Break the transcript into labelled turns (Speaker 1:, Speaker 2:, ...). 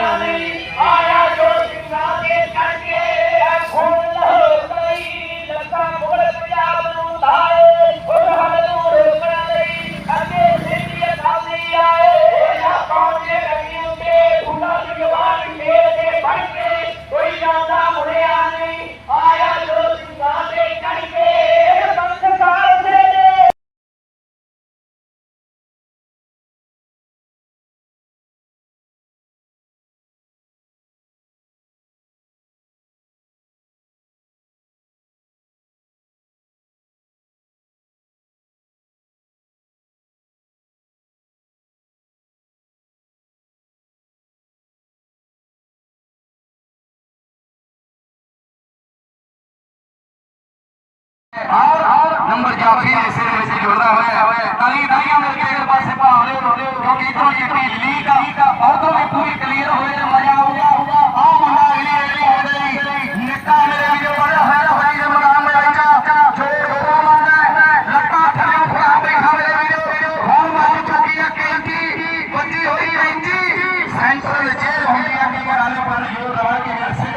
Speaker 1: Hallelujah.
Speaker 2: और number काफ़ी ऐसे वैसे जुड़ना हुआ है ताली तालियाँ मेरे पेड़ पास से पा रहे हो क्योंकि इधर ये टीम लीग का और तो भी पूरी क्लियर हो गया मज़ा आ गया आ मुन्ना अगली अगली हो गई निका मेरे लिए बड़ा है भाई के मकान में बैठा जो गोरा मांगा है लट्टा थलियों पर आप देखा मेरे वीडियो और मारी चुकी है केंटी बची हुई रेंजी सेंट्रल जेल होने के मराले पर जो दवा के घर से